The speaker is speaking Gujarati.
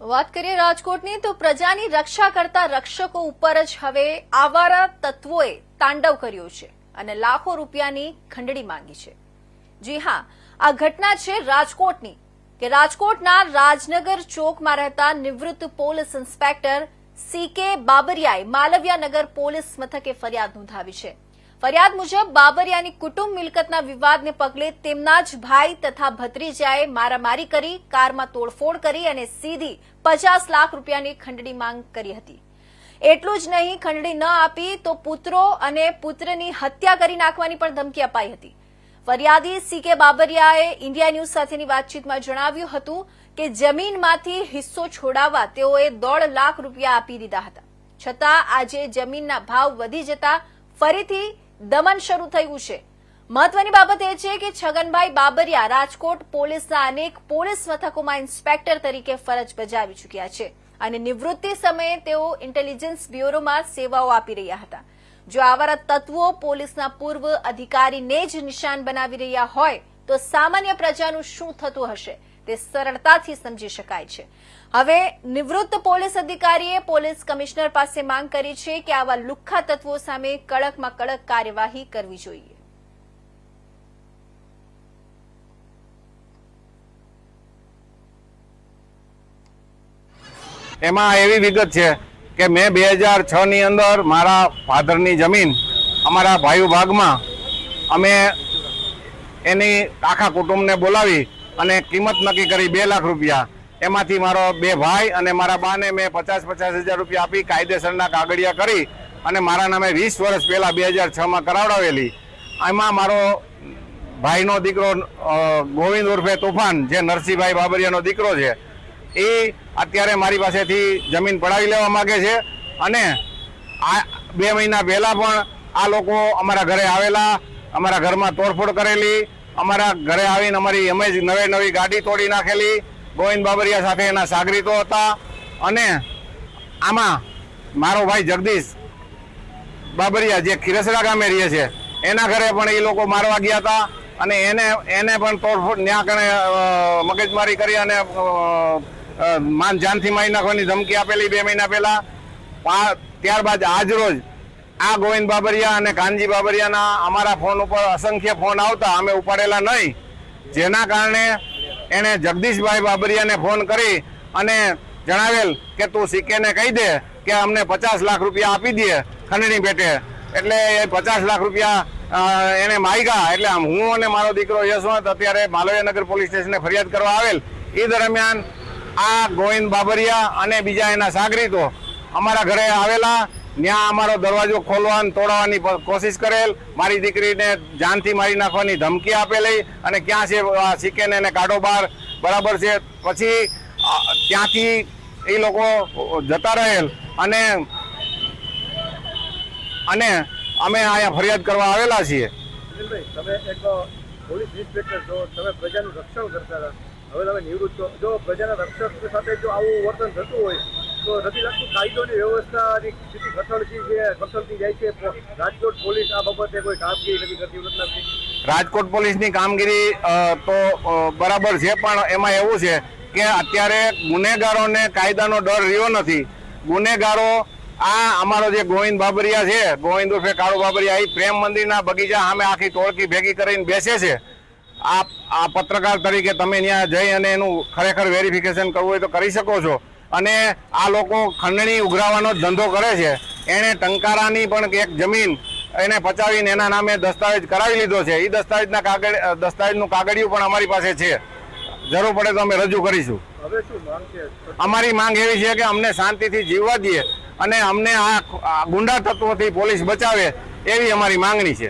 વાત કરીએ રાજકોટની, તો પ્રજાની રક્ષા કરતા રક્ષકો ઉપર જ હવે આવારા તત્વોએ તાંડવ કર્યું છે અને લાખો રૂપિયાની ખંડણી માંગી છે. જી હા, આ ઘટના છે રાજકોટની, કે રાજકોટના રાજનગર ચોકમાં રહેતા નિવૃત્ત પોલીસ ઇન્સ્પેક્ટર સી કે બાબરિયાએ માલવિયાનગર પોલીસ મથકે ફરિયાદ નોંધાવી છે. ફરિયાદ મુજબ બાબરિયાની કુટુંબ મિલકતના વિવાદને પગલે તેમના જ ભાઈ તથા ભત્રીજાએ મારામારી કરી, કારમાં તોડફોડ કરી અને સીધી પચાસ લાખ રૂપિયાની ખંડણી માંગ કરી હતી. એટલું જ નહીં, ખંડણી ન આપી તો પુત્રો અને પુત્રની હત્યા કરી નાખવાની પણ ધમકી અપાઈ હતી. ફરિયાદી સી કે બાબરિયાએ ઇન્ડિયા ન્યૂઝ સાથેની વાતચીતમાં જણાવ્યું હતું કે જમીનમાંથી હિસ્સો છોડાવવા તેઓએ દોઢ લાખ રૂપિયા આપી દીધા હતા. છતાં આજે જમીનના ભાવ વધી જતા ફરીથી દમન શરૂ થયું છે. મહત્વની બાબત એ છે કે છગનભાઈ બાબરિયા રાજકોટ પોલીસના અનેક પોલીસ મથકોમાં ઇન્સ્પેક્ટર તરીકે ફરજ બજાવી ચૂક્યા છે અને નિવૃત્તિ સમયે તેઓ ઇન્ટેલિજન્સ બ્યુરોમાં સેવાઓ આપી રહ્યા હતા. જો આવારા તત્વો પોલીસના પૂર્વ અધિકારીને જ નિશાન બનાવી રહ્યા હોય, તો સામાન્ય પ્રજાનું શું થતું હશે? તે સરળતાથી સમજી શકાય છે. હવે નિવૃત્ત પોલીસ અધિકારીએ પોલીસ કમિશનર પાસે માંગ કરી છે કે આવા લુખ્ખા તત્વો સામે કડકમાં કડક કાર્યવાહી કરવી જોઈએ. એમાં એવી વિગત છે કે મેં બે હજારની અંદર મારા ફાધરની જમીન અમારા ભાઈ ભાગમાં અમે એની આખા કુટુંબને બોલાવી અને કિંમત નક્કી કરી બે લાખ રૂપિયા. એમાંથી મારો બે ભાઈ અને મારા બાને મેં પચાસ પચાસ હજાર રૂપિયા આપી કાયદેસરના કાગળિયા કરી અને મારા નામે વીસ વર્ષ પહેલાં બે હજાર છમાં કરાવડાવેલી. એમાં મારો ભાઈનો દીકરો ગોવિંદ ઉર્ફે તોફાન, જે નરસિંહભાઈ બાબરિયાનો દીકરો છે, એ અત્યારે મારી પાસેથી જમીન પડાવી લેવા માગે છે અને આ બે મહિના પહેલાં પણ આ લોકો અમારા ઘરે આવેલા, અમારા ઘરમાં તોડફોડ કરેલી અમારા ઘરે આવીને અમારી અમે જ નવે નવી ગાડી તોડી નાખેલી. ગોવિંદ બાબરિયા સાથે એના સાગરીતો હતા. અને આમાં મારો ભાઈ જગદીશ બાબરિયા જે ખીરસરા ગામે રહે છે, એના ઘરે પણ એ લોકો મારવા ગયા હતા. અને એને એને પણ તોડફોડ ત્યાં કણે મગજમારી કરી અને માન જાનથી મારી નાખવાની ધમકી આપેલી બે મહિના પહેલાં. ત્યારબાદ આજ રોજ આ ગોવિંદ બાબરિયા અને કાનજી બાબરિયાના અમારા ફોન ઉપર અસંખ્ય ફોન આવતા અમે ઉપાડેલા નહીં. જેના કારણે એણે જગદીશભાઈ બાબરિયાને ફોન કરી અને જણાવેલ કે તું સિક્કેને કહી દે કે અમને પચાસ લાખ રૂપિયા આપી દે ખંડણી પેટે એટલે એ પચાસ લાખ રૂપિયા એને માગ્યા. એટલે આમ હું અને મારો દીકરો યશવંત અત્યારે માલવ્યનગર પોલીસ સ્ટેશને ફરિયાદ કરવા આવેલ. એ દરમિયાન આ ગોવિંદ બાબરિયા અને બીજા એના સાગરીતો અમારા ઘરે આવેલા ત્યાં અમારો દરવાજો ખોલવાની તોડવાની કોશિશ કરેલ. મારી દીકરીને જાનથી મારી નાખવાની ધમકી આપેલી અને ક્યાં છે સિક્કેને એને કાઢો બહાર બરાબર છે. પછી ત્યાંથી એ લોકો જતા રહેલ અને અને અમે અહીંયા ફરિયાદ કરવા આવેલા છીએ. તમે એક પોલીસ ઇન્સ્પેક્ટર છો. તમે પ્રજાનું રક્ષણ કરતા હતા. હવે તમે નિવૃત્ત જો પ્રજાના રક્ષક સાથે જો આવું વર્તન થતું હોય તો નથી લાગતું કાયદોની વ્યવસ્થાની સ્થિતિ કઠણથી જે કઠણથી જાય છે. રાજકોટ પોલીસ આ બાબતે કોઈ કામગીરી નથી કરતી, નથી લાગતી. રાજકોટ પોલીસની કામગીરી તો બરાબર છે, પણ એમાં એવું છે કે અત્યારે ગુનેગારોને કાયદાનો ડર રહ્યો નથી. ગુનેગારો, આ અમારો જે ગોવિંદ બાબરિયા છે, ગોવિંદ ઉર્ફે કાળુ બાબરિયા એ પ્રેમ મંદિરના બગીચા સામે આખી ટોળકી ભેગી કરીને બેસે છે. આ આ પત્રકાર તરીકે તમે ત્યાં જઈ અને એનું ખરેખર વેરિફિકેશન કરવું હોય તો કરી શકો છો. અને આ લોકો ખંડણી ઉઘરાવાનો જ ધંધો કરે છે. એણે ટંકારાની પણ એક જમીન એને પચાવીને એના નામે દસ્તાવેજ કરાવી લીધો છે. એ દસ્તાવેજના કાગળ દસ્તાવેજનું કાગળિયું પણ અમારી પાસે છે. જરૂર પડે તો અમે રજૂ કરીશું. અમારી માંગ એવી છે કે અમને શાંતિથી જીવવા દઈએ અને અમને આ આ ગુંડા તત્વોથી પોલીસ બચાવે એવી અમારી માંગણી છે.